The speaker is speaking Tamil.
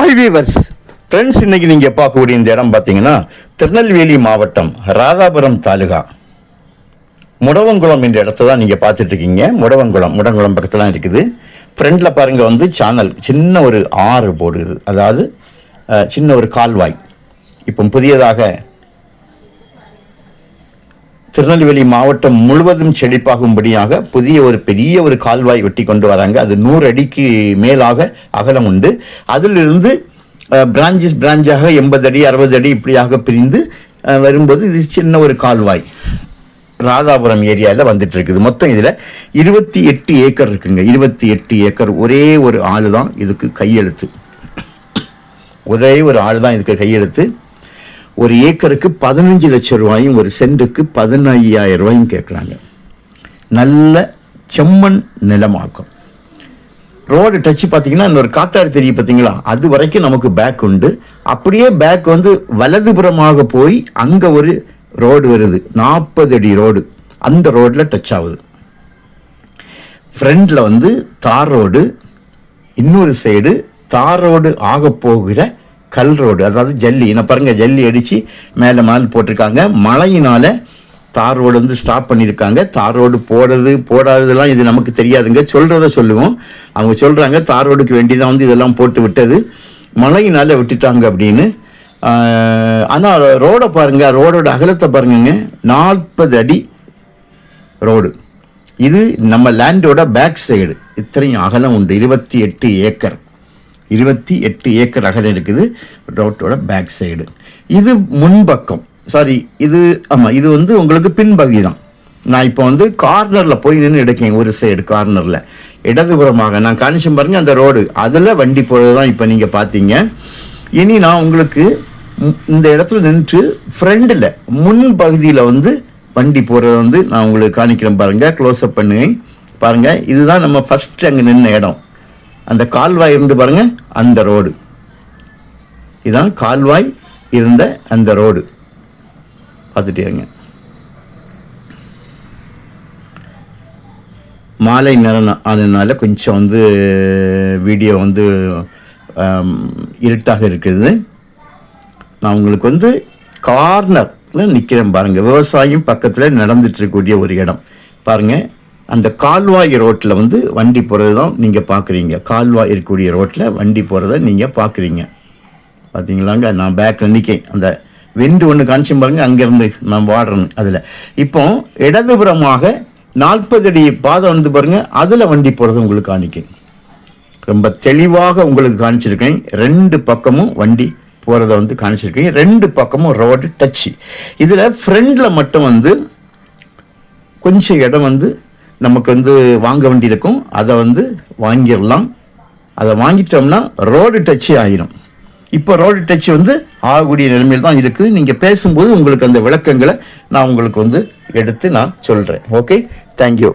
ஹாய் வீவர்ஸ் ஃப்ரெண்ட்ஸ் இன்னைக்கு நீங்கள் பார்க்கக்கூடிய இந்த இடம் பார்த்தீங்கன்னா திருநெல்வேலி மாவட்டம் ராதாபுரம் தாலுகா. முடவங்குளம் என்ற இடத்த தான் நீங்கள் பார்த்துட்ருக்கீங்க முடவங்குளம் முடவங்குளம் முடங்குளம் பக்கத்தில் தான் இருக்குது ஃப்ரண்டில் பாருங்கள் வந்து சேனல் சின்ன ஒரு ஆறு போடுது. அதாவது சின்ன ஒரு கால்வாய். இப்போ புதியதாக திருநெல்வேலி மாவட்டம் முழுவதும் செழிப்பாகும்படியாக புதிய ஒரு பெரிய ஒரு கால்வாய் வெட்டி கொண்டு வராங்க. அது நூறு அடிக்கு மேலாக அகலம் உண்டு. அதிலிருந்து பிரான்ச்சஸ் பிரான்ச்சாக எண்பது அடி அறுபது அடி இப்படியாக பிரிந்து வரும்போது இது சின்ன ஒரு கால்வாய். ராதாபுரம் ஏரியாவில் வந்துட்டு இருக்குது மொத்தம் இதில் இருபத்தி எட்டு ஏக்கர் இருக்குங்க. இருபத்தி எட்டு ஏக்கர் ஒரே ஒரு ஆள் தான் இதுக்கு கையெழுத்து. ஒரே ஒரு ஆள் தான் இதுக்கு கையெழுத்து. ஒரு ஏக்கருக்கு பதினஞ்சு லட்சம் ரூபாயும் ஒரு சென்ட்டுக்கு பதினையாயிரம் ரூபாயும் கேட்குறாங்க. நல்ல செம்மண் நிலமாக்கும். ரோடு டச் பார்த்தீங்கன்னா இன்னொரு காத்தாடி தெரியும் பார்த்தீங்களா? அது வரைக்கும் நமக்கு பேக் உண்டு. அப்படியே பேக் வந்து வலதுபுறமாக போய் அங்கே ஒரு ரோடு வருது. நாற்பது அடி ரோடு. அந்த ரோட்டில் டச் ஆகுது. ஃப்ரண்டில் வந்து தார் ரோடு. இன்னொரு சைடு தார் ரோடு ஆக போகிற கல் ரோடு அதாவது ஜல்லி. என்ன பாருங்கள் ஜல்லி அடித்து மேலே மேல் போட்டிருக்காங்க. மழையினால் தார் ரோடு வந்து ஸ்டாப் பண்ணியிருக்காங்க. தார் ரோடு போடுறது போடாததெல்லாம் இது நமக்கு தெரியாதுங்க. சொல்கிறத சொல்லுவோம். அவங்க சொல்கிறாங்க தார் ரோடுக்கு வேண்டி தான் வந்து இதெல்லாம் போட்டு விட்டது. மழையினால் விட்டுட்டாங்க அப்படின்னு. ஆனால் ரோடை பாருங்கள் ரோடோட அகலத்தை பாருங்கங்க. நாற்பது அடி ரோடு. இது நம்ம லேண்டோட பேக் சைடு இத்தனையும் அகலம் உண்டு. இருபத்தி எட்டு ஏக்கர். இருபத்தி எட்டு ஏக்கர் அகலம் இருக்குது ரோட்டோட பேக் சைடு இது முன்பக்கம். சாரி இது ஆமாம் இது வந்து உங்களுக்கு பின்பகுதி தான். நான் இப்போ வந்து கார்னரில் போய் நின்று எடுக்கேன் ஒரு சைடு கார்னரில் இடதுபுறமாக நான் காணிச்சம் பாருங்க அந்த ரோடு அதில் வண்டி போகிறது தான் இப்போ நீங்கள் பார்த்தீங்க. இனி நான் உங்களுக்கு இந்த இடத்துல நின்று ஃப்ரெண்டில் முன் பகுதியில் வந்து வண்டி போகிறத வந்து நான் உங்களுக்கு காணிக்கிறேன் பாருங்கள் க்ளோஸ் அப் பண்ணுவேன். பாருங்கள் இதுதான் நம்ம ஃபர்ஸ்ட் அங்கே நின்ன இடம். அந்த கால்வாய் இருந்து பாருங்க அந்த ரோடு இதான் கால்வாய் இருந்த அந்த ரோடு பார்த்துட்டே இருங்க. மாலை நேரம் அதனால கொஞ்சம் வந்து வீடியோ வந்து இருட்டாக இருக்குது. நான் உங்களுக்கு வந்து கார்னர் நிற்கிறேன் பாருங்கள் விவசாயம் பக்கத்தில் நடந்துட்டு இருக்கக்கூடிய ஒரு இடம். பாருங்கள் அந்த கால்வாய் ரோட்டில் வந்து வண்டி போகிறது தான் நீங்கள் பார்க்குறீங்க கால்வாய் இருக்கக்கூடிய ரோட்டில் வண்டி போகிறத நீங்கள் பார்க்குறீங்க பார்த்தீங்களாங்க நான் பேக்கில் நிற்கேன் அந்த விண்டு ஒன்று காமிச்சும் பாருங்க அங்கேருந்து நான் வாடுறேன் அதில். இப்போ இடதுபுறமாக நாற்பது அடி பாதை வந்து பாருங்கள் அதில் வண்டி போகிறது உங்களுக்கு காணிக்கேன். ரொம்ப தெளிவாக உங்களுக்கு காணிச்சிருக்கேன். ரெண்டு பக்கமும் வண்டி போகிறத வந்து காணிச்சிருக்கேன். ரெண்டு பக்கமும் ரோடு டச்சு இதில் ஃப்ரெண்டில் மட்டும் வந்து கொஞ்சம் இடம் வந்து நமக்கு வந்து வாங்க வேண்டியிருக்கும். அதை வந்து வாங்கிடலாம். அதை வாங்கிட்டோம்னா ரோடு டச்சு ஆயிரும். இப்போ ரோடு டச் வந்து ஆகக்கூடிய நிலைமையில் தான் இருக்குது. நீங்கள் பேசும்போது உங்களுக்கு அந்த விளக்கங்களை நான் உங்களுக்கு வந்து எடுத்து நான் சொல்கிறேன் ஓகே தேங்க்யூ